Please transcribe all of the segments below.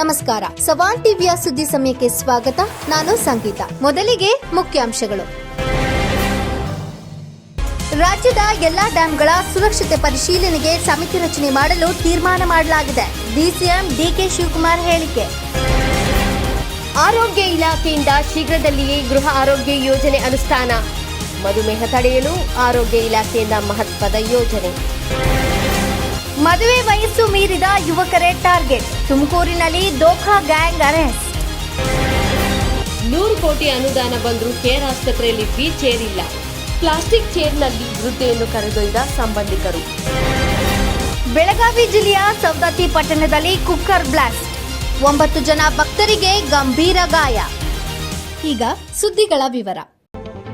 ನಮಸ್ಕಾರ. ಸವಾನ್ ಟಿವಿಯ ಸುದ್ದಿ ಸಮಯಕ್ಕೆ ಸ್ವಾಗತ. ನಾನು ಸಂಗೀತ. ಮೊದಲಿಗೆ ಮುಖ್ಯಾಂಶಗಳು. ರಾಜ್ಯದ ಎಲ್ಲಾ ಡ್ಯಾಂಗಳ ಸುರಕ್ಷತೆ ಪರಿಶೀಲನೆಗೆ ಸಮಿತಿ ರಚನೆ ಮಾಡಲು ತೀರ್ಮಾನ ಮಾಡಲಾಗಿದೆ. ಡಿಸಿಎಂ ಡಿಕೆ ಶಿವಕುಮಾರ್ ಹೇಳಿಕೆ. ಆರೋಗ್ಯ ಇಲಾಖೆಯಿಂದ ಶೀಘ್ರದಲ್ಲಿಯೇ ಗೃಹ ಆರೋಗ್ಯ ಯೋಜನೆ ಅನುಷ್ಠಾನ. ಮಧುಮೇಹ ತಡೆಯಲು ಆರೋಗ್ಯ ಇಲಾಖೆಯಿಂದ ಮಹತ್ವದ ಯೋಜನೆ. ಮದುವೆ ವಯಸ್ಸು ಮೀರಿದ ಯುವಕರೇ ಟಾರ್ಗೆಟ್. ತುಮಕೂರಿನಲ್ಲಿ ದೋಖಾ ಗ್ಯಾಂಗ್ ಅರೆಸ್ಟ್. ನೂರು ಕೋಟಿ ಅನುದಾನ ಬಂದರೂ ಕೇರ್ ಆಸ್ಪತ್ರೆಯಲ್ಲಿ ಬಿ ಚೇರ್ ಇಲ್ಲ. ಪ್ಲಾಸ್ಟಿಕ್ ಚೇರ್ನಲ್ಲಿ ವೃದ್ಧೆಯನ್ನು ಕರೆದೊಯ್ದ ಸಂಬಂಧಿಕರು. ಬೆಳಗಾವಿ ಜಿಲ್ಲೆಯ ಸವದತ್ತಿ ಪಟ್ಟಣದಲ್ಲಿ ಕುಕ್ಕರ್ ಬ್ಲಾಸ್ಟ್. ಒಂಬತ್ತು ಜನ ಭಕ್ತರಿಗೆ ಗಂಭೀರ ಗಾಯ. ಈಗ ಸುದ್ದಿಗಳ ವಿವರ.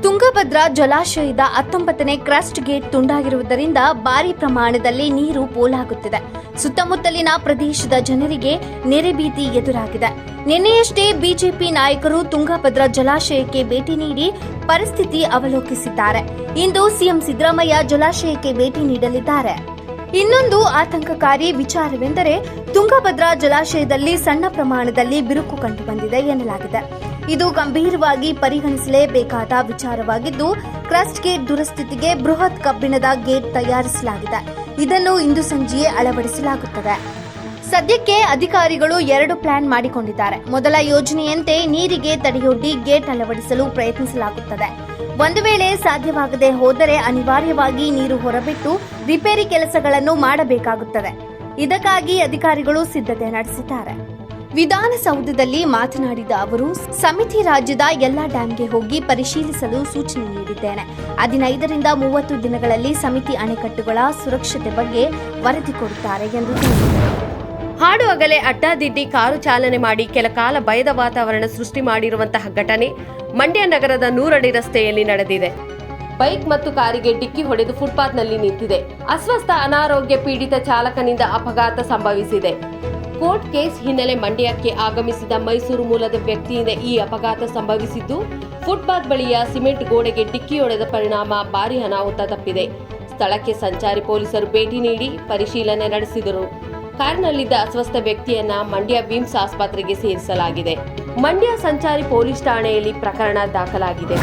ತುಂಗಭದ್ರಾ ಜಲಾಶಯದ ಹತ್ತೊಂಬತ್ತನೇ ಕ್ರಸ್ಟ್ ಗೇಟ್ ತುಂಡಾಗಿರುವುದರಿಂದ ಭಾರಿ ಪ್ರಮಾಣದಲ್ಲಿ ನೀರು ಪೋಲಾಗುತ್ತಿದೆ. ಸುತ್ತಮುತ್ತಲಿನ ಪ್ರದೇಶದ ಜನರಿಗೆ ನೆರೆ ಭೀತಿ ಎದುರಾಗಿದೆ. ನಿನ್ನೆಯಷ್ಟೇ ಬಿಜೆಪಿ ನಾಯಕರು ತುಂಗಭದ್ರಾ ಜಲಾಶಯಕ್ಕೆ ಭೇಟಿ ನೀಡಿ ಪರಿಸ್ಥಿತಿ ಅವಲೋಕಿಸಿದ್ದಾರೆ. ಇಂದು ಸಿಎಂ ಸಿದ್ದರಾಮಯ್ಯ ಜಲಾಶಯಕ್ಕೆ ಭೇಟಿ ನೀಡಲಿದ್ದಾರೆ. ಇನ್ನೊಂದು ಆತಂಕಕಾರಿ ವಿಚಾರವೆಂದರೆ, ತುಂಗಭದ್ರಾ ಜಲಾಶಯದಲ್ಲಿ ಸಣ್ಣ ಪ್ರಮಾಣದಲ್ಲಿ ಬಿರುಕು ಕಂಡುಬಂದಿದೆ ಎನ್ನಲಾಗಿದೆ. ಇದು ಗಂಭೀರವಾಗಿ ಪರಿಗಣಿಸಲೇಬೇಕಾದ ವಿಚಾರವಾಗಿದ್ದು ಕ್ರಸ್ಟ್ ಗೇಟ್ ದುರಸ್ಥಿತಿಗೆ ಬೃಹತ್ ಕಬ್ಬಿಣದ ಗೇಟ್ ತಯಾರಿಸಲಾಗಿದೆ. ಇದನ್ನು ಇಂದು ಸಂಜೆಯೇ ಅಳವಡಿಸಲಾಗುತ್ತದೆ. ಸದ್ಯಕ್ಕೆ ಅಧಿಕಾರಿಗಳು ಎರಡು ಪ್ಲಾನ್ ಮಾಡಿಕೊಂಡಿದ್ದಾರೆ. ಮೊದಲ ಯೋಜನೆಯಂತೆ ನೀರಿಗೆ ತಡೆಯೊಡ್ಡಿ ಗೇಟ್ ಅಳವಡಿಸಲು ಪ್ರಯತ್ನಿಸಲಾಗುತ್ತದೆ. ಒಂದು ವೇಳೆ ಸಾಧ್ಯವಾಗದೆ ಹೋದರೆ ಅನಿವಾರ್ಯವಾಗಿ ನೀರು ಹೊರಬಿಟ್ಟು ರಿಪೇರಿ ಕೆಲಸಗಳನ್ನು ಮಾಡಬೇಕಾಗುತ್ತದೆ. ಇದಕ್ಕಾಗಿ ಅಧಿಕಾರಿಗಳು ಸಿದ್ಧತೆ ನಡೆಸಿದ್ದಾರೆ. ವಿಧಾನಸೌಧದಲ್ಲಿ ಮಾತನಾಡಿದ ಅವರು, ಸಮಿತಿ ರಾಜ್ಯದ ಎಲ್ಲಾ ಡ್ಯಾಂಗೆ ಹೋಗಿ ಪರಿಶೀಲಿಸಲು ಸೂಚನೆ ನೀಡಿದ್ದೇನೆ. ಹದಿನೈದರಿಂದ ಮೂವತ್ತು ದಿನಗಳಲ್ಲಿ ಸಮಿತಿ ಅಣೆಕಟ್ಟುಗಳ ಸುರಕ್ಷತೆ ಬಗ್ಗೆ ವರದಿ ಕೊಡುತ್ತಾರೆ ಎಂದು ತಿಳಿಸಿದರು. ಹಾಡು ಅಗಲೇ ಅಡ್ಡಾದಿಡ್ಡಿ ಕಾರು ಚಾಲನೆ ಮಾಡಿ ಕೆಲ ಕಾಲ ಭಯದ ವಾತಾವರಣ ಸೃಷ್ಟಿ ಮಾಡಿರುವಂತಹ ಘಟನೆ ಮಂಡ್ಯ ನಗರದ ನೂರಡಿ ರಸ್ತೆಯಲ್ಲಿ ನಡೆದಿದೆ. ಬೈಕ್ ಮತ್ತು ಕಾರಿಗೆ ಡಿಕ್ಕಿ ಹೊಡೆದು ಫುಟ್ಪಾತ್ನಲ್ಲಿ ನಿಂತಿದೆ. ಅಸ್ವಸ್ಥ, ಅನಾರೋಗ್ಯ ಪೀಡಿತ ಚಾಲಕನಿಂದ ಅಪಘಾತ ಸಂಭವಿಸಿದೆ. ಕೋರ್ಟ್ ಕೇಸ್ ಹಿನ್ನೆಲೆ ಮಂಡ್ಯಕ್ಕೆ ಆಗಮಿಸಿದ ಮೈಸೂರು ಮೂಲದ ವ್ಯಕ್ತಿಯಿಂದ ಈ ಅಪಘಾತ ಸಂಭವಿಸಿದ್ದು, ಫುಟ್ಪಾತ್ ಬಳಿಯ ಸಿಮೆಂಟ್ ಗೋಡೆಗೆ ಡಿಕ್ಕಿ ಹೊಡೆದ ಪರಿಣಾಮ ಭಾರಿ ಅನಾಹುತ ತಪ್ಪಿದೆ. ಸ್ಥಳಕ್ಕೆ ಸಂಚಾರಿ ಪೊಲೀಸರು ಭೇಟಿ ನೀಡಿ ಪರಿಶೀಲನೆ ನಡೆಸಿದರು. ಕಾರಿನಲ್ಲಿದ್ದ ಅಸ್ವಸ್ಥ ವ್ಯಕ್ತಿಯನ್ನ ಮಂಡ್ಯ ವಿಮ್ಸ್ ಆಸ್ಪತ್ರೆಗೆ ಸೇರಿಸಲಾಗಿದೆ. ಮಂಡ್ಯ ಸಂಚಾರಿ ಪೊಲೀಸ್ ಠಾಣೆಯಲ್ಲಿ ಪ್ರಕರಣ ದಾಖಲಾಗಿದೆ.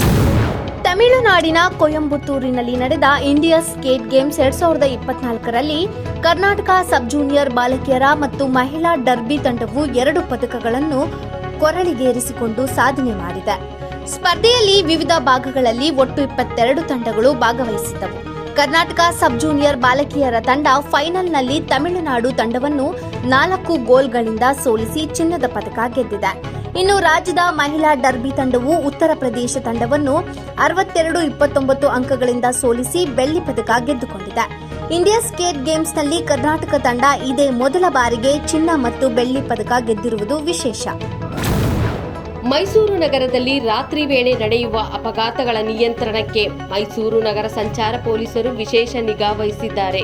ತಮಿಳುನಾಡಿನ ಕೊಯಂಬತ್ತೂರಿನಲ್ಲಿ ನಡೆದ ಇಂಡಿಯಾ ಸ್ಕೇಟ್ ಗೇಮ್ಸ್ ಎರಡ್ ಸಾವಿರದ ಇಪ್ಪತ್ನಾಲ್ಕರಲ್ಲಿ ಕರ್ನಾಟಕ ಸಬ್ ಜೂನಿಯರ್ ಬಾಲಕಿಯರ ಮತ್ತು ಮಹಿಳಾ ಡರ್ಬಿ ತಂಡವು ಎರಡು ಪದಕಗಳನ್ನು ಕೊರಳಿಗೇರಿಸಿಕೊಂಡು ಸಾಧನೆ ಮಾಡಿದೆ. ಸ್ಪರ್ಧೆಯಲ್ಲಿ ವಿವಿಧ ಭಾಗಗಳಲ್ಲಿ ಒಟ್ಟು ಇಪ್ಪತ್ತೆರಡು ತಂಡಗಳು ಭಾಗವಹಿಸಿದ್ದವು. ಕರ್ನಾಟಕ ಸಬ್ ಜೂನಿಯರ್ ಬಾಲಕಿಯರ ತಂಡ ಫೈನಲ್ನಲ್ಲಿ ತಮಿಳುನಾಡು ತಂಡವನ್ನು ನಾಲ್ಕು ಗೋಲ್ಗಳಿಂದ ಸೋಲಿಸಿ ಚಿನ್ನದ ಪದಕ ಗೆದ್ದಿದೆ. ಇನ್ನು ರಾಜ್ಯದ ಮಹಿಳಾ ಡರ್ಬಿ ತಂಡವು ಉತ್ತರ ಪ್ರದೇಶ ತಂಡವನ್ನು ಅರವತ್ತೆರಡು, ಇಪ್ಪತ್ತೊಂಬತ್ತು ಅಂಕಗಳಿಂದ ಸೋಲಿಸಿ ಬೆಳ್ಳಿ ಪದಕ ಗೆದ್ದುಕೊಂಡಿದೆ. ಇಂಡಿಯಾ ಸ್ಕೇಟ್ ಗೇಮ್ಸ್ನಲ್ಲಿ ಕರ್ನಾಟಕ ತಂಡ ಇದೇ ಮೊದಲ ಬಾರಿಗೆ ಚಿನ್ನ ಮತ್ತು ಬೆಳ್ಳಿ ಪದಕ ಗೆದ್ದಿರುವುದು ವಿಶೇಷ. ಮೈಸೂರು ನಗರದಲ್ಲಿ ರಾತ್ರಿ ವೇಳೆ ನಡೆಯುವ ಅಪಘಾತಗಳ ನಿಯಂತ್ರಣಕ್ಕೆ ಮೈಸೂರು ನಗರ ಸಂಚಾರ ಪೊಲೀಸರು ವಿಶೇಷ ನಿಗಾ ವಹಿಸಿದ್ದಾರೆ.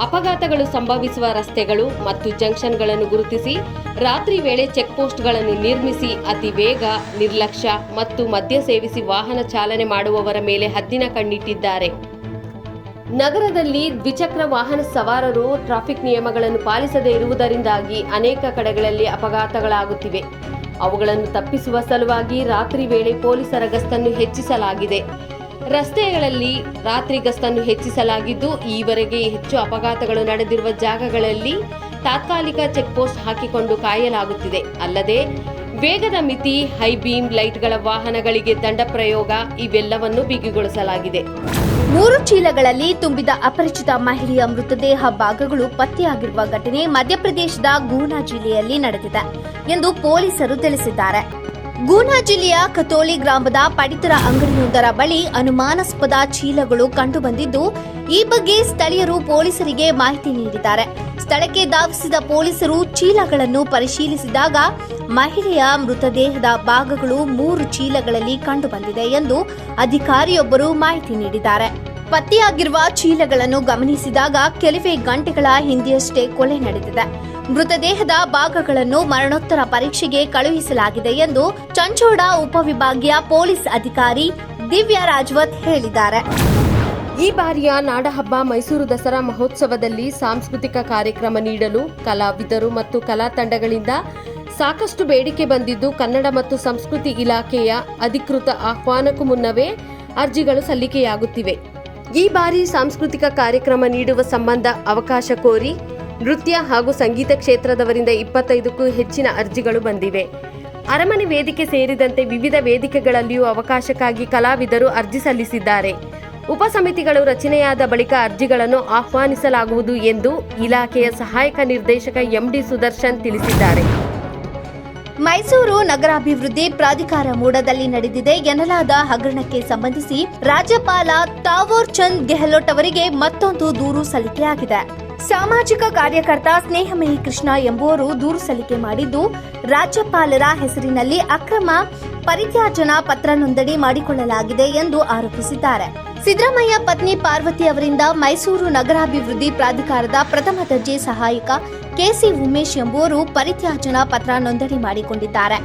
ಅಪಘಾತಗಳು ಸಂಭವಿಸುವ ರಸ್ತೆಗಳು ಮತ್ತು ಜಂಕ್ಷನ್ಗಳನ್ನು ಗುರುತಿಸಿ, ರಾತ್ರಿ ವೇಳೆ ಚೆಕ್ ಪೋಸ್ಟ್ಗಳನ್ನು ನಿರ್ಮಿಸಿ, ಅತಿ ವೇಗ ನಿರ್ಲಕ್ಷ್ಯ ಮತ್ತು ಮದ್ಯ ಸೇವಿಸಿ ವಾಹನ ಚಾಲನೆ ಮಾಡುವವರ ಮೇಲೆ ಹದ್ದಿನ ಕಣ್ಣಿಟ್ಟಿದ್ದಾರೆ. ನಗರದಲ್ಲಿ ದ್ವಿಚಕ್ರ ವಾಹನ ಸವಾರರು ಟ್ರಾಫಿಕ್ ನಿಯಮಗಳನ್ನು ಪಾಲಿಸದೇ ಇರುವುದರಿಂದಾಗಿ ಅನೇಕ ಕಡೆಗಳಲ್ಲಿ ಅಪಘಾತಗಳಾಗುತ್ತಿವೆ. ಅವುಗಳನ್ನು ತಪ್ಪಿಸುವ ಸಲುವಾಗಿ ರಾತ್ರಿ ವೇಳೆ ಪೊಲೀಸರ ಗಸ್ತನ್ನು ಹೆಚ್ಚಿಸಲಾಗಿದೆ. ರಸ್ತೆಗಳಲ್ಲಿ ರಾತ್ರಿ ಗಸ್ತನ್ನು ಹೆಚ್ಚಿಸಲಾಗಿದ್ದು, ಈವರೆಗೆ ಹೆಚ್ಚು ಅಪಘಾತಗಳು ನಡೆದಿರುವ ಜಾಗಗಳಲ್ಲಿ ತಾತ್ಕಾಲಿಕ ಚೆಕ್ ಪೋಸ್ಟ್ ಹಾಕಿಕೊಂಡು ಕಾಯಲಾಗುತ್ತಿದೆ. ಅಲ್ಲದೆ, ವೇಗದ ಮಿತಿ, ಹೈ ಬೀಮ್ ಲೈಟ್ಗಳ ವಾಹನಗಳಿಗೆ ದಂಡ ಪ್ರಯೋಗ ಇವೆಲ್ಲವನ್ನು ಬಿಗಿಗೊಳಿಸಲಾಗಿದೆ. ಮೂರು ಚೀಲಗಳಲ್ಲಿ ತುಂಬಿದ ಅಪರಿಚಿತ ಮಹಿಳೆಯ ಮೃತದೇಹ ಭಾಗಗಳು ಪತ್ತೆಯಾಗಿರುವ ಘಟನೆ ಮಧ್ಯಪ್ರದೇಶದ ಗೂನಾ ಜಿಲ್ಲೆಯಲ್ಲಿ ನಡೆದಿದೆ ಎಂದು ಪೊಲೀಸರು ತಿಳಿಸಿದ್ದಾರೆ. ಗೂನಾ ಜಿಲ್ಲೆಯ ಕತೋಲಿ ಗ್ರಾಮದ ಪಡಿತರ ಅಂಗಡಿಯೊಂದರ ಬಳಿ ಅನುಮಾನಾಸ್ಪದ ಚೀಲಗಳು ಕಂಡುಬಂದಿದ್ದು, ಈ ಬಗ್ಗೆ ಸ್ಥಳೀಯರು ಪೊಲೀಸರಿಗೆ ಮಾಹಿತಿ ನೀಡಿದ್ದಾರೆ. ಸ್ಥಳಕ್ಕೆ ಧಾವಿಸಿದ ಪೊಲೀಸರು ಚೀಲಗಳನ್ನು ಪರಿಶೀಲಿಸಿದಾಗ, ಮಹಿಳೆಯ ಮೃತದೇಹದ ಭಾಗಗಳು ಮೂರು ಚೀಲಗಳಲ್ಲಿ ಕಂಡುಬಂದಿದೆ ಎಂದು ಅಧಿಕಾರಿಯೊಬ್ಬರು ಮಾಹಿತಿ ನೀಡಿದ್ದಾರೆ. ಪತ್ತೆಯಾಗಿರುವ ಚೀಲಗಳನ್ನು ಗಮನಿಸಿದಾಗ ಕೆಲವೇ ಗಂಟೆಗಳ ಹಿಂದೆಯಷ್ಟೇ ಕೊಲೆ ನಡೆದಿದೆ. ಮೃತದೇಹದ ಭಾಗಗಳನ್ನು ಮರಣೋತ್ತರ ಪರೀಕ್ಷೆಗೆ ಕಳುಹಿಸಲಾಗಿದೆ ಎಂದು ಚಂಚೋಡ ಉಪವಿಭಾಗೀಯ ಪೊಲೀಸ್ ಅಧಿಕಾರಿ ದಿವ್ಯಾ ರಾಜ್ವತ್ ಹೇಳಿದ್ದಾರೆ. ಈ ಬಾರಿಯ ನಾಡಹಬ್ಬ ಮೈಸೂರು ದಸರಾ ಮಹೋತ್ಸವದಲ್ಲಿ ಸಾಂಸ್ಕೃತಿಕ ಕಾರ್ಯಕ್ರಮ ನೀಡಲು ಕಲಾವಿದರು ಮತ್ತು ಕಲಾ ತಂಡಗಳಿಂದ ಸಾಕಷ್ಟು ಬೇಡಿಕೆ ಬಂದಿದ್ದು ಕನ್ನಡ ಮತ್ತು ಸಂಸ್ಕೃತಿ ಇಲಾಖೆಯ ಅಧಿಕೃತ ಆಹ್ವಾನಕ್ಕೂ ಮುನ್ನವೇ ಅರ್ಜಿಗಳು ಸಲ್ಲಿಕೆಯಾಗುತ್ತಿವೆ. ಈ ಬಾರಿ ಸಾಂಸ್ಕೃತಿಕ ಕಾರ್ಯಕ್ರಮ ನೀಡುವ ಸಂಬಂಧ ಅವಕಾಶ ಕೋರಿ ನೃತ್ಯ ಹಾಗೂ ಸಂಗೀತ ಕ್ಷೇತ್ರದವರಿಂದ ಇಪ್ಪತ್ತೈದಕ್ಕೂ ಹೆಚ್ಚಿನ ಅರ್ಜಿಗಳು ಬಂದಿವೆ. ಅರಮನೆ ವೇದಿಕೆ ಸೇರಿದಂತೆ ವಿವಿಧ ವೇದಿಕೆಗಳಲ್ಲಿಯೂ ಅವಕಾಶಕ್ಕಾಗಿ ಕಲಾವಿದರು ಅರ್ಜಿ ಸಲ್ಲಿಸಿದ್ದಾರೆ. ಉಪಸಮಿತಿಗಳು ರಚನೆಯಾದ ಬಳಿಕ ಅರ್ಜಿಗಳನ್ನು ಆಹ್ವಾನಿಸಲಾಗುವುದು ಎಂದು ಇಲಾಖೆಯ ಸಹಾಯಕ ನಿರ್ದೇಶಕ ಎಂಡಿ ಸುದರ್ಶನ್ ತಿಳಿಸಿದ್ದಾರೆ. ಮೈಸೂರು ನಗರಾಭಿವೃದ್ಧಿ ಪ್ರಾಧಿಕಾರ ಮೂಡದಲ್ಲಿ ನಡೆದಿದೆ. ಎನ್ನಲಾದ ಹಗರಣಕ್ಕೆ ಸಂಬಂಧಿಸಿ ರಾಜ್ಯಪಾಲ ತಾವೋರ್ ಚಂದ್ ಗೆಹ್ಲೋಟ್ ಅವರಿಗೆ ಮತ್ತೊಂದು ದೂರು ಸಲ್ಲಿಕೆಯಾಗಿದೆ ಸಾಮಾಜಿಕ ಕಾರ್ಯಕರ್ತ ಸ್ನೇಹಮಯಿ ಕೃಷ್ಣ ಎಂಬುವರು ದೂರು ಸಲ್ಲಿಕೆ ಮಾಡಿದ್ದು, ರಾಜ್ಯಪಾಲರ ಹೆಸರಿನಲ್ಲಿ ಅಕ್ರಮ ಪರಿತ್ಯಾಜನಾ ಪತ್ರ ನೋಂದಣಿ ಮಾಡಿಕೊಳ್ಳಲಾಗಿದೆ ಎಂದು ಆರೋಪಿಸಿದ್ದಾರೆ. ಸಿದ್ದರಾಮಯ್ಯ ಪತ್ನಿ ಪಾರ್ವತಿ ಅವರಿಂದ ಮೈಸೂರು ನಗರಾಭಿವೃದ್ಧಿ ಪ್ರಾಧಿಕಾರದ ಪ್ರಥಮ ದರ್ಜೆ ಸಹಾಯಕ ಕೆಸಿ ಉಮೇಶ್ ಎಂಬುವರು ಪರಿತ್ಯಾಜನಾ ಪತ್ರ ನೋಂದಣಿ ಮಾಡಿಕೊಂಡಿದ್ದಾರೆ.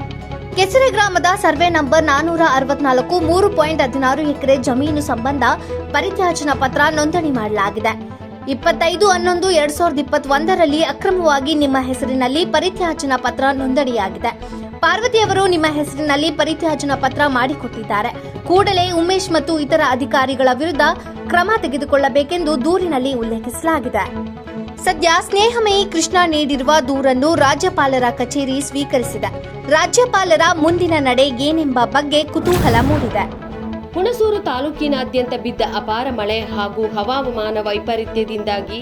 ಕೆಸರೆ ಗ್ರಾಮದ ಸರ್ವೆ ನಂಬರ್ ನಾನೂರ ಅರವತ್ನಾಲ್ಕು, ಮೂರು ಪಾಯಿಂಟ್ ಹದಿನಾರು ಎಕರೆ ಜಮೀನು ಸಂಬಂಧ ಪರಿತ್ಯಾಜನಾ ಪತ್ರ ನೋಂದಣಿ ಮಾಡಲಾಗಿದೆ. ಇಪ್ಪತ್ತೈದು, ಹನ್ನೊಂದು, ಎರಡ್ ಸಾವಿರದ ಇಪ್ಪತ್ತೊಂದರಲ್ಲಿ ಅಕ್ರಮವಾಗಿ ನಿಮ್ಮ ಹೆಸರಿನಲ್ಲಿ ಪರಿತ್ಯಾಜನಾ ಪತ್ರ ನೋಂದಣಿಯಾಗಿದೆ. ಪಾರ್ವತಿ ಅವರು ನಿಮ್ಮ ಹೆಸರಿನಲ್ಲಿ ಪರಿತ್ಯಾಜನ ಪತ್ರ ಮಾಡಿಕೊಟ್ಟಿದ್ದಾರೆ. ಕೂಡಲೇ ಉಮೇಶ್ ಮತ್ತು ಇತರ ಅಧಿಕಾರಿಗಳ ವಿರುದ್ಧ ಕ್ರಮ ತೆಗೆದುಕೊಳ್ಳಬೇಕೆಂದು ದೂರಿನಲ್ಲಿ ಉಲ್ಲೇಖಿಸಲಾಗಿದೆ. ಸದ್ಯ ಸ್ನೇಹಮಯಿ ಕೃಷ್ಣ ನೀಡಿರುವ ದೂರನ್ನು ರಾಜ್ಯಪಾಲರ ಕಚೇರಿ ಸ್ವೀಕರಿಸಿದೆ. ರಾಜ್ಯಪಾಲರ ಮುಂದಿನ ನಡೆ ಏನೆಂಬ ಬಗ್ಗೆ ಕುತೂಹಲ ಮೂಡಿದೆ. ಹುಣಸೂರು ತಾಲೂಕಿನಾದ್ಯಂತ ಬಿದ್ದ ಅಪಾರ ಮಳೆ ಹಾಗೂ ಹವಾಮಾನ ವೈಪರೀತ್ಯದಿಂದಾಗಿ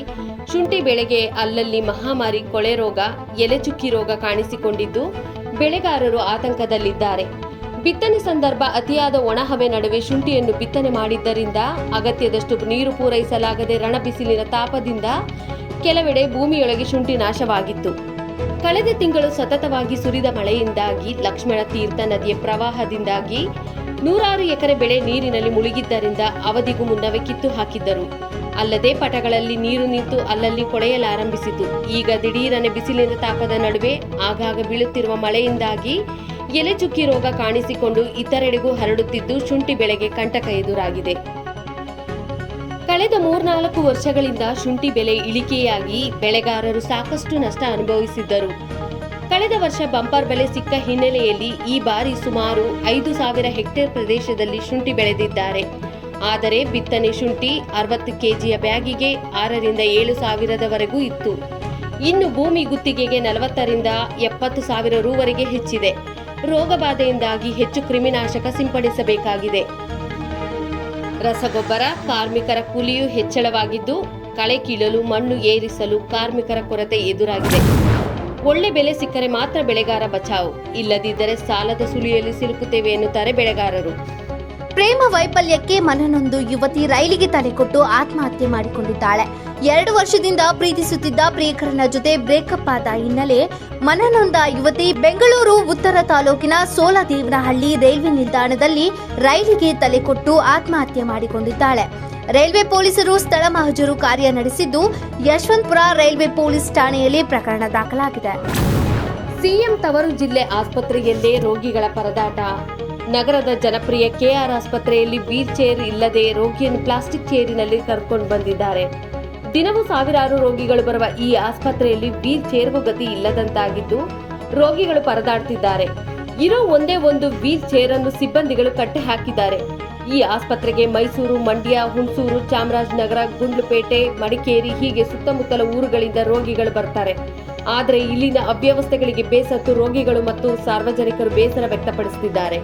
ಶುಂಠಿ ಬೆಳೆಗೆ ಅಲ್ಲಲ್ಲಿ ಮಹಾಮಾರಿ ಕೊಳೆ ರೋಗ ಎಲೆಚುಕ್ಕಿ ರೋಗ ಕಾಣಿಸಿಕೊಂಡಿದ್ದು ಬೆಳೆಗಾರರು ಆತಂಕದಲ್ಲಿದ್ದಾರೆ. ಬಿತ್ತನೆ ಸಂದರ್ಭ ಅತಿಯಾದ ಒಣಹವೆ ನಡುವೆ ಶುಂಠಿಯನ್ನು ಬಿತ್ತನೆ ಮಾಡಿದ್ದರಿಂದ ಅಗತ್ಯದಷ್ಟು ನೀರು ಪೂರೈಸಲಾಗದೆ ರಣಬಿಸಿಲಿನ ತಾಪದಿಂದ ಕೆಲವೆಡೆ ಭೂಮಿಯೊಳಗೆ ಶುಂಠಿ ನಾಶವಾಗಿತ್ತು. ಕಳೆದ ತಿಂಗಳು ಸತತವಾಗಿ ಸುರಿದ ಮಳೆಯಿಂದಾಗಿ ಲಕ್ಷ್ಮಣ ತೀರ್ಥ ನದಿಯ ಪ್ರವಾಹದಿಂದಾಗಿ ನೂರಾರು ಎಕರೆ ಬೆಳೆ ನೀರಿನಲ್ಲಿ ಮುಳುಗಿದ್ದರಿಂದ ಅವಧಿಗೂ ಮುನ್ನವೇ ಕಿತ್ತು ಹಾಕಿದ್ದರು. ಅಲ್ಲದೆ ಪಟಗಳಲ್ಲಿ ನೀರು ನಿಂತು ಅಲ್ಲಲ್ಲಿ ಕೊಳೆಯಲಾರಂಭಿಸಿತು. ಈಗ ದಿಢೀರನೆ ಬಿಸಿಲಿನ ತಾಪದ ನಡುವೆ ಆಗಾಗ ಬೀಳುತ್ತಿರುವ ಮಳೆಯಿಂದಾಗಿ ಎಲೆ ಚುಕ್ಕಿ ರೋಗ ಕಾಣಿಸಿಕೊಂಡು ಇತರೆಡೆಗೂ ಹರಡುತ್ತಿದ್ದು ಶುಂಠಿ ಬೆಳೆಗೆ ಕಂಟಕ ಎದುರಾಗಿದೆ. ಕಳೆದ ಮೂರ್ನಾಲ್ಕು ವರ್ಷಗಳಿಂದ ಶುಂಠಿ ಬೆಲೆ ಇಳಿಕೆಯಾಗಿ ಬೆಳೆಗಾರರು ಸಾಕಷ್ಟು ನಷ್ಟ ಅನುಭವಿಸಿದ್ದರು. ಕಳೆದ ವರ್ಷ ಬಂಪರ್ ಬೆಲೆ ಸಿಕ್ಕ ಹಿನ್ನೆಲೆಯಲ್ಲಿ ಈ ಬಾರಿ ಸುಮಾರು ಐದು ಸಾವಿರ ಹೆಕ್ಟೇರ್ ಪ್ರದೇಶದಲ್ಲಿ ಶುಂಠಿ ಬೆಳೆದಿದ್ದಾರೆ. ಆದರೆ ಬಿತ್ತನೆ ಶುಂಠಿ ಅರವತ್ತು ಕೆಜಿಯ ಬ್ಯಾಗಿಗೆ ಆರರಿಂದ ಏಳು ಸಾವಿರದವರೆಗೂ ಇತ್ತು. ಇನ್ನು ಭೂಮಿ ಗುತ್ತಿಗೆಗೆ ನಲವತ್ತರಿಂದ ಎಪ್ಪತ್ತು ಸಾವಿರ ರೂವರೆಗೆ ಹೆಚ್ಚಿದೆ. ರೋಗಬಾಧೆಯಿಂದಾಗಿ ಹೆಚ್ಚು ಕ್ರಿಮಿನಾಶಕ ಸಿಂಪಡಿಸಬೇಕಾಗಿದೆ. ರಸಗೊಬ್ಬರ ಕಾರ್ಮಿಕರ ಕೂಲಿಯೂ ಹೆಚ್ಚಳವಾಗಿದ್ದು, ಕಳೆ ಕೀಳಲು, ಮಣ್ಣು ಏರಿಸಲು ಕಾರ್ಮಿಕರ ಕೊರತೆ ಎದುರಾಗಿದೆ. ಒಳ್ಳೆ ಬೆಲೆ ಸಿಕ್ಕರೆ ಮಾತ್ರ ಬೆಳೆಗಾರ ಬಚಾವು. ಇಲ್ಲದಿದ್ದರೆ ಸಾಲದ ಸುಳಿಯಲ್ಲಿ ಸಿಲುಕುತ್ತೇವೆ ಎನ್ನುತ್ತಾರೆ ಬೆಳೆಗಾರರು. ಪ್ರೇಮ ವೈಫಲ್ಯಕ್ಕೆ ಮನನೊಂದು ಯುವತಿ ರೈಲಿಗೆ ತಲೆಕೊಟ್ಟು ಆತ್ಮಹತ್ಯೆ ಮಾಡಿಕೊಂಡಿದ್ದಾಳೆ. ಎರಡು ವರ್ಷದಿಂದ ಪ್ರೀತಿಸುತ್ತಿದ್ದ ಪ್ರಿಯಕರನ ಜೊತೆ ಬ್ರೇಕಪ್ ಆದ ಹಿನ್ನೆಲೆ ಮನನೊಂದ ಯುವತಿ ಬೆಂಗಳೂರು, ಉತ್ತರ ತಾಲೂಕಿನ ಸೋಲದೇವನಹಳ್ಳಿ ರೈಲ್ವೆ ನಿಲ್ದಾಣದಲ್ಲಿ ರೈಲಿಗೆ ತಲೆಕೊಟ್ಟು ಆತ್ಮಹತ್ಯೆ ಮಾಡಿಕೊಂಡಿದ್ದಾಳೆ. ರೈಲ್ವೆ ಪೊಲೀಸರು ಸ್ಥಳ ಮಹಜರು ಕಾರ್ಯ ನಡೆಸಿದ್ದು, ಯಶವಂತಪುರ ರೈಲ್ವೆ ಪೊಲೀಸ್ ಠಾಣೆಯಲ್ಲಿ ಪ್ರಕರಣ ದಾಖಲಾಗಿದೆ. ಸಿಎಂ ತವರು ಜಿಲ್ಲೆ ಆಸ್ಪತ್ರೆಯಲ್ಲೇ ರೋಗಿಗಳ ಪರದಾಟ. ನಗರದ ಜನಪ್ರಿಯ ಕೆಆರ್ ಆಸ್ಪತ್ರೆಯಲ್ಲಿ ವೀಲ್ ಚೇರ್ ಇಲ್ಲದೆ ರೋಗಿಯನ್ನು ಪ್ಲಾಸ್ಟಿಕ್ ಚೇರಿನಲ್ಲಿ ಕರ್ಕೊಂಡು ಬಂದಿದ್ದಾರೆ. ದಿನವೂ ಸಾವಿರಾರು ರೋಗಿಗಳು ಬರುವ ಈ ಆಸ್ಪತ್ರೆಯಲ್ಲಿ ವೀಲ್ ಚೇರ್ಗೂ ಗತಿ ಇಲ್ಲದಂತಾಗಿದ್ದು ರೋಗಿಗಳು ಪರದಾಡ್ತಿದ್ದಾರೆ. ಇರೋ ಒಂದೇ ಒಂದು ವೀಲ್ ಚೇರ್ ಅನ್ನು ಸಿಬ್ಬಂದಿಗಳು ಕಟ್ಟೆ ಹಾಕಿದ್ದಾರೆ ಈ ಆಸ್ಪತ್ರೆಗೆ ಮೈಸೂರು, ಮಂಡ್ಯ, ಹುಣಸೂರು, ಚಾಮರಾಜನಗರ, ಗುಂಡ್ಲುಪೇಟೆ, ಮಡಿಕೇರಿ ಹೀಗೆ ಸುತ್ತಮುತ್ತಲ ಊರುಗಳಿಂದ ರೋಗಿಗಳು ಬರ್ತಾರೆ. ಆದರೆ ಇಲ್ಲಿನ ಅವ್ಯವಸ್ಥೆಗಳಿಗೆ ಬೇಸತ್ತು ರೋಗಿಗಳು ಮತ್ತು ಸಾರ್ವಜನಿಕರು ಬೇಸರ ವ್ಯಕ್ತಪಡಿಸುತ್ತಿದ್ದಾರೆ.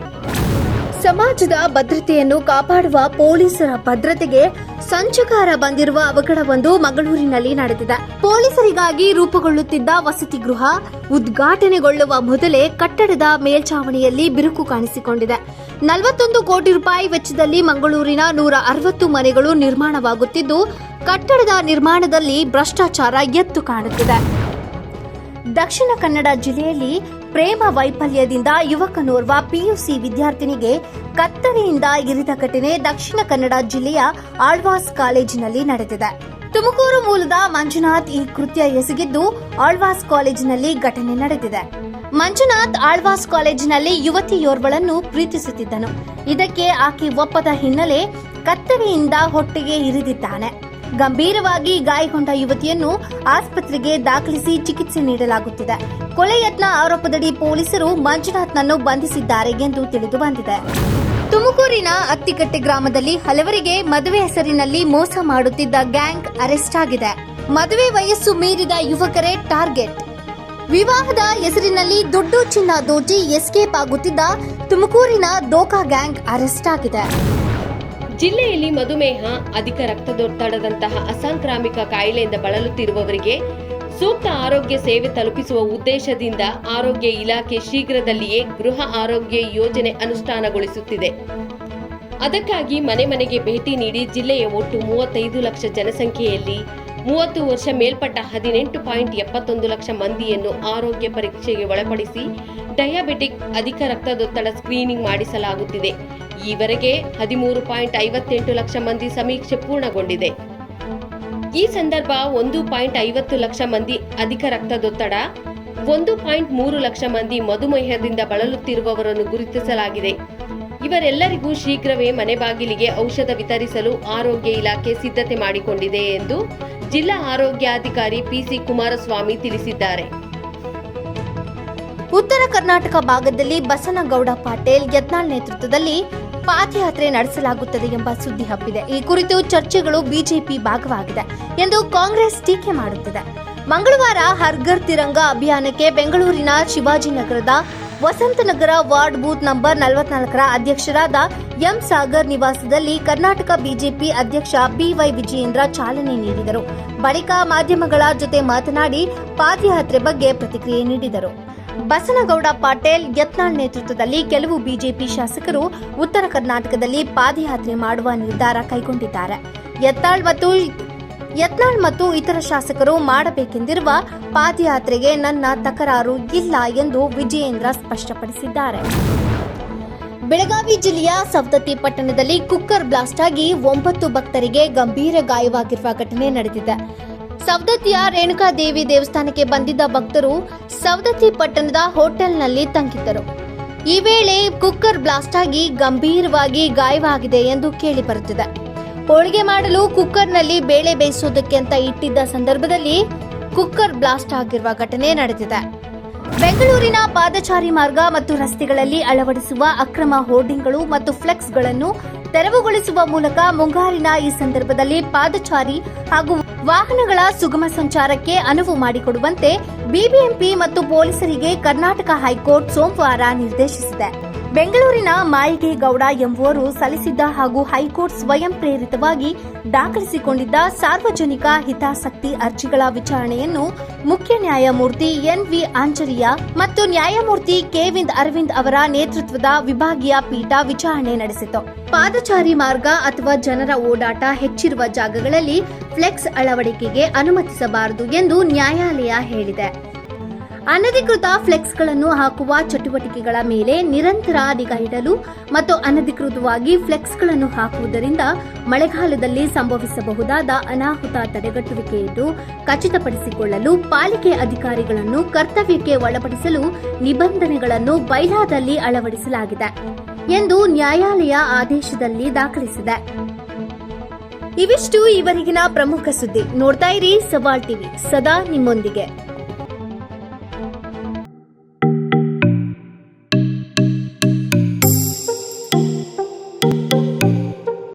ಸಮಾಜದ ಭದ್ರತೆಯನ್ನು ಕಾಪಾಡುವ ಪೊಲೀಸರ ಭದ್ರತೆಗೆ ಸಂಚಕಾರ ಬಂದಿರುವ ಅವಘಡವೊಂದು ಮಂಗಳೂರಿನಲ್ಲಿ ನಡೆದಿದೆ. ಪೊಲೀಸರಿಗಾಗಿ ರೂಪುಗೊಳ್ಳುತ್ತಿದ್ದ ವಸತಿ ಗೃಹ ಉದ್ಘಾಟನೆಗೊಳ್ಳುವ ಮೊದಲೇ ಕಟ್ಟಡದ ಮೇಲ್ಛಾವಣಿಯಲ್ಲಿ ಬಿರುಕು ಕಾಣಿಸಿಕೊಂಡಿದೆ. ನಲವತ್ತೊಂದು ಕೋಟಿ ರೂಪಾಯಿ ವೆಚ್ಚದಲ್ಲಿ ಮಂಗಳೂರಿನ ನೂರ ಅರವತ್ತು ಮನೆಗಳು ನಿರ್ಮಾಣವಾಗುತ್ತಿದ್ದು, ಕಟ್ಟಡದ ನಿರ್ಮಾಣದಲ್ಲಿ ಭ್ರಷ್ಟಾಚಾರ ಎತ್ತು ಕಾಣುತ್ತಿದೆ. ದಕ್ಷಿಣ ಕನ್ನಡ ಜಿಲ್ಲೆಯಲ್ಲಿ ಪ್ರೇಮ ವೈಫಲ್ಯದಿಂದ ಯುವಕನೋರ್ವ ಪಿಯುಸಿ ವಿದ್ಯಾರ್ಥಿನಿಗೆ ಕತ್ತರಿಯಿಂದ ಇರಿದ ಘಟನೆ ದಕ್ಷಿಣ ಕನ್ನಡ ಜಿಲ್ಲೆಯ ಆಳ್ವಾಸ್ ಕಾಲೇಜಿನಲ್ಲಿ ನಡೆದಿದೆ. ತುಮಕೂರು ಮೂಲದ ಮಂಜುನಾಥ್ ಈ ಕೃತ್ಯ ಎಸಗಿದ್ದು ಆಳ್ವಾಸ್ ಕಾಲೇಜಿನಲ್ಲಿ ಘಟನೆ ನಡೆದಿದೆ. ಮಂಜುನಾಥ್ ಆಳ್ವಾಸ್ ಕಾಲೇಜಿನಲ್ಲಿ ಯುವತಿಯೋರ್ವಳನ್ನು ಪ್ರೀತಿಸುತ್ತಿದ್ದನು. ಇದಕ್ಕೆ ಆಕೆ ಒಪ್ಪದ ಹಿನ್ನೆಲೆ ಕತ್ತರಿಯಿಂದ ಹೊಟ್ಟೆಗೆ ಇರಿದಿದ್ದಾನೆ. ಗಂಭೀರವಾಗಿ ಗಾಯಗೊಂಡ ಯುವತಿಯನ್ನು ಆಸ್ಪತ್ರೆಗೆ ದಾಖಲಿಸಿ ಚಿಕಿತ್ಸೆ ನೀಡಲಾಗುತ್ತಿದೆ. ಕೊಲೆ ಯತ್ನ ಆರೋಪದಡಿ ಪೊಲೀಸರು ಮಂಜುನಾಥ್ನನ್ನು ಬಂಧಿಸಿದ್ದಾರೆ ಎಂದು ತಿಳಿದು ಬಂದಿದೆ. ತುಮಕೂರಿನ ಅತ್ತಿಕಟ್ಟೆ ಗ್ರಾಮದಲ್ಲಿ ಹಲವರಿಗೆ ಮದುವೆ ಹೆಸರಿನಲ್ಲಿ ಮೋಸ ಮಾಡುತ್ತಿದ್ದ ಗ್ಯಾಂಗ್ ಅರೆಸ್ಟ್ ಆಗಿದೆ. ಮದುವೆ ವಯಸ್ಸು ಮೀರಿದ ಯುವಕರೇ ಟಾರ್ಗೆಟ್. ವಿವಾಹದ ಹೆಸರಿನಲ್ಲಿ ದುಡ್ಡು ಚಿನ್ನ ದೋಚಿ ಎಸ್ಕೇಪ್ ಆಗುತ್ತಿದ್ದ ತುಮಕೂರಿನ ದೋಖಾ ಗ್ಯಾಂಗ್ ಅರೆಸ್ಟ್ ಆಗಿದೆ. ಜಿಲ್ಲೆಯಲ್ಲಿ ಮಧುಮೇಹ, ಅಧಿಕ ರಕ್ತದೊತ್ತಡದಂತಹ ಅಸಾಂಕ್ರಾಮಿಕ ಕಾಯಿಲೆಯಿಂದ ಬಳಲುತ್ತಿರುವವರಿಗೆ ಸೂಕ್ತ ಆರೋಗ್ಯ ಸೇವೆ ತಲುಪಿಸುವ ಉದ್ದೇಶದಿಂದ ಆರೋಗ್ಯ ಇಲಾಖೆ ಶೀಘ್ರದಲ್ಲಿಯೇ ಗೃಹ ಆರೋಗ್ಯ ಯೋಜನೆ ಅನುಷ್ಠಾನಗೊಳಿಸುತ್ತಿದೆ. ಅದಕ್ಕಾಗಿ ಮನೆ ಮನೆಗೆ ಭೇಟಿ ನೀಡಿ ಜಿಲ್ಲೆಯ ಒಟ್ಟು ಮೂವತ್ತೈದು ಲಕ್ಷ ಜನಸಂಖ್ಯೆಯಲ್ಲಿ ಮೂವತ್ತು ವರ್ಷ ಮೇಲ್ಪಟ್ಟ ಹದಿನೆಂಟು ಪಾಯಿಂಟ್ ಎಪ್ಪತ್ತೊಂದು ಲಕ್ಷ ಮಂದಿಯನ್ನು ಆರೋಗ್ಯ ಪರೀಕ್ಷೆಗೆ ಒಳಪಡಿಸಿ ಡಯಾಬಿಟಿಕ್ ಅಧಿಕ ರಕ್ತದೊತ್ತಡ ಸ್ಕ್ರೀನಿಂಗ್ ಮಾಡಿಸಲಾಗುತ್ತಿದೆ. ಈವರೆಗೆ ಹದಿಮೂರು ಪಾಯಿಂಟ್ ಐವತ್ತೆಂಟು ಲಕ್ಷ ಮಂದಿ ಸಮೀಕ್ಷೆ ಪೂರ್ಣಗೊಂಡಿದೆ. ಈ ಸಂದರ್ಭ ಒಂದು ಪಾಯಿಂಟ್ ಐವತ್ತು ಲಕ್ಷ ಮಂದಿ ಅಧಿಕ ರಕ್ತದೊತ್ತಡ, ಒಂದು ಪಾಯಿಂಟ್ ಮೂರು ಲಕ್ಷ ಮಂದಿ ಮಧುಮೇಹದಿಂದ ಬಳಲುತ್ತಿರುವವರನ್ನು ಗುರುತಿಸಲಾಗಿದೆ. ಇವರೆಲ್ಲರಿಗೂ ಶೀಘ್ರವೇ ಮನೆ ಬಾಗಿಲಿಗೆ ಔಷಧ ವಿತರಿಸಲು ಆರೋಗ್ಯ ಇಲಾಖೆ ಸಿದ್ಧತೆ ಮಾಡಿಕೊಂಡಿದೆ ಎಂದು ಜಿಲ್ಲಾ ಆರೋಗ್ಯಾಧಿಕಾರಿ ಪಿಸಿ ಕುಮಾರಸ್ವಾಮಿ ತಿಳಿಸಿದ್ದಾರೆ. ಉತ್ತರ ಕರ್ನಾಟಕ ಭಾಗದಲ್ಲಿ ಬಸನಗೌಡ ಪಾಟೇಲ್ ಯತ್ನಾಳ್ ನೇತೃತ್ವದಲ್ಲಿ ಪಾದಯಾತ್ರೆ ನಡೆಸಲಾಗುತ್ತದೆ ಎಂಬ ಸುದ್ದಿ ಹಬ್ಬಿದೆ. ಈ ಕುರಿತು ಚರ್ಚೆಗಳು ಬಿಜೆಪಿ ಭಾಗವಾಗಿದೆ ಎಂದು ಕಾಂಗ್ರೆಸ್ ಟೀಕೆ ಮಾಡುತ್ತಿದೆ. ಮಂಗಳವಾರ ಹರ್ಗರ್ ತಿರಂಗ ಅಭಿಯಾನಕ್ಕೆ ಬೆಂಗಳೂರಿನ ಶಿವಾಜಿನಗರದ ವಸಂತನಗರ ವಾರ್ಡ್ ಬೂತ್ ನಂಬರ್ ನಲವತ್ನಾಲ್ಕರ ಅಧ್ಯಕ್ಷರಾದ ಎಂ ಸಾಗರ್ ನಿವಾಸದಲ್ಲಿ ಕರ್ನಾಟಕ ಬಿಜೆಪಿ ಅಧ್ಯಕ್ಷ ಬಿವೈ ವಿಜಯೇಂದ್ರ ಚಾಲನೆ ನೀಡಿದರು. ಬಳಿಕ ಮಾಧ್ಯಮಗಳ ಜೊತೆ ಮಾತನಾಡಿ ಪಾದಯಾತ್ರೆ ಬಗ್ಗೆ ಪ್ರತಿಕ್ರಿಯೆ ನೀಡಿದರು. ಬಸನಗೌಡ ಪಾಟೀಲ್ ಯತ್ನಾಳ್ ನೇತೃತ್ವದಲ್ಲಿ ಕೆಲವು ಬಿಜೆಪಿ ಶಾಸಕರು ಉತ್ತರ ಕರ್ನಾಟಕದಲ್ಲಿ ಪಾದಯಾತ್ರೆ ಮಾಡುವ ನಿರ್ಧಾರ ಕೈಗೊಂಡಿದ್ದಾರೆ. ಯತ್ನಾಳ್ ಮತ್ತು ಯತ್ನಾಳ್ ಮತ್ತು ಇತರ ಶಾಸಕರು ಮಾಡಬೇಕೆಂದಿರುವ ಪಾದಯಾತ್ರೆಗೆ ನನ್ನ ತಕರಾರು ಇಲ್ಲ ಎಂದು ವಿಜಯೇಂದ್ರ ಸ್ಪಷ್ಟಪಡಿಸಿದ್ದಾರೆ. ಬೆಳಗಾವಿ ಜಿಲ್ಲೆಯ ಸವದತ್ತಿ ಪಟ್ಟಣದಲ್ಲಿ ಕುಕ್ಕರ್ ಬ್ಲಾಸ್ಟ್ ಆಗಿ ಒಂಬತ್ತು ಭಕ್ತರಿಗೆ ಗಂಭೀರ ಗಾಯವಾಗಿರುವ ಘಟನೆ ನಡೆದಿದೆ. ಸವದತ್ತಿಯ ರೇಣುಕಾದೇವಿ ದೇವಸ್ಥಾನಕ್ಕೆ ಬಂದಿದ್ದ ಭಕ್ತರು ಸವದತ್ತಿ ಪಟ್ಟಣದ ಹೋಟೆಲ್ನಲ್ಲಿ ತಂಗಿದ್ದರು. ಈ ವೇಳೆ ಕುಕ್ಕರ್ ಬ್ಲಾಸ್ಟ್ ಆಗಿ ಗಂಭೀರವಾಗಿ ಗಾಯವಾಗಿದೆ ಎಂದು ಕೇಳಿ ಬರುತ್ತಿದೆ. ಹೋಳಿಗೆ ಮಾಡಲು ಕುಕ್ಕರ್ನಲ್ಲಿ ಬೇಳೆ ಬೇಯಿಸೋದಕ್ಕೆ ಅಂತ ಇಟ್ಟಿದ್ದ ಸಂದರ್ಭದಲ್ಲಿ ಕುಕ್ಕರ್ ಬ್ಲಾಸ್ಟ್ ಆಗಿರುವ ಘಟನೆ ನಡೆದಿದೆ. ಬೆಂಗಳೂರಿನ ಪಾದಚಾರಿ ಮಾರ್ಗ ಮತ್ತು ರಸ್ತೆಗಳಲ್ಲಿ ಅಳವಡಿಸುವ ಅಕ್ರಮ ಹೋರ್ಡಿಂಗ್ಗಳು ಮತ್ತು ಫ್ಲೆಕ್ಸ್ಗಳನ್ನು ತೆರವುಗೊಳಿಸುವ ಮೂಲಕ ಮುಂಗಾರಿನ ಈ ಸಂದರ್ಭದಲ್ಲಿ ಪಾದಚಾರಿ ಹಾಗೂ ವಾಹನಗಳ ಸುಗಮ ಸಂಚಾರಕ್ಕೆ ಅನುವು ಮಾಡಿಕೊಡುವಂತೆ ಬಿಬಿಎಂಪಿ ಮತ್ತು ಪೊಲೀಸರಿಗೆ ಕರ್ನಾಟಕ ಹೈಕೋರ್ಟ್ ಸೋಮವಾರ ನಿರ್ದೇಶಿಸಿದೆ. ಬೆಂಗಳೂರಿನ ಮಾಯಿಗೆ ಗೌಡ ಎಂಬುವರು ಸಲ್ಲಿಸಿದ್ದ ಹಾಗೂ ಹೈಕೋರ್ಟ್ ಸ್ವಯಂ ಪ್ರೇರಿತವಾಗಿ ದಾಖಲಿಸಿಕೊಂಡಿದ್ದ ಸಾರ್ವಜನಿಕ ಹಿತಾಸಕ್ತಿ ಅರ್ಜಿಗಳ ವಿಚಾರಣೆಯನ್ನು ಮುಖ್ಯ ನ್ಯಾಯಮೂರ್ತಿ ಎನ್ವಿ ಆಂಜನೇಯ ಮತ್ತು ನ್ಯಾಯಮೂರ್ತಿ ಕೆವಿಂದ್ ಅರವಿಂದ್ ಅವರ ನೇತೃತ್ವದ ವಿಭಾಗೀಯ ಪೀಠ ವಿಚಾರಣೆ ನಡೆಸಿತು. ಪಾದಚಾರಿ ಮಾರ್ಗ ಅಥವಾ ಜನರ ಓಡಾಟ ಹೆಚ್ಚಿರುವ ಜಾಗಗಳಲ್ಲಿ ಫ್ಲೆಕ್ಸ್ ಅಳವಡಿಕೆಗೆ ಅನುಮತಿಸಬಾರದು ಎಂದು ನ್ಯಾಯಾಲಯ ಹೇಳಿದೆ. ಅನಧಿಕೃತ ಫ್ಲೆಕ್ಸ್ಗಳನ್ನು ಹಾಕುವ ಚಟುವಟಿಕೆಗಳ ಮೇಲೆ ನಿರಂತರ ನಿಗಾ ಇಡಲು ಮತ್ತು ಅನಧಿಕೃತವಾಗಿ ಫ್ಲೆಕ್ಸ್ಗಳನ್ನು ಹಾಕುವುದರಿಂದ ಮಳೆಗಾಲದಲ್ಲಿ ಸಂಭವಿಸಬಹುದಾದ ಅನಾಹುತ ತಡೆಗಟ್ಟುವಿಕೆಯನ್ನು ಖಚಿತಪಡಿಸಿಕೊಳ್ಳಲು ಪಾಲಿಕೆ ಅಧಿಕಾರಿಗಳನ್ನು ಕರ್ತವ್ಯಕ್ಕೆ ಒಳಪಡಿಸಲು ನಿಬಂಧನೆಗಳನ್ನು ಬೈಲಾದಲ್ಲಿ ಅಳವಡಿಸಲಾಗಿದೆ ಎಂದು ನ್ಯಾಯಾಲಯ ಆದೇಶದಲ್ಲಿ ದಾಖಲಿಸಿದೆ. ಇವಿಷ್ಟು ಈವರೆಗಿನ ಪ್ರಮುಖ ಸುದ್ದಿ. ನೋಡ್ತಾ ಇರಿ ಸವಾಲ್ ಟಿವಿ. ಸದಾ ನಿಮ್ಮೊಂದಿಗೆ.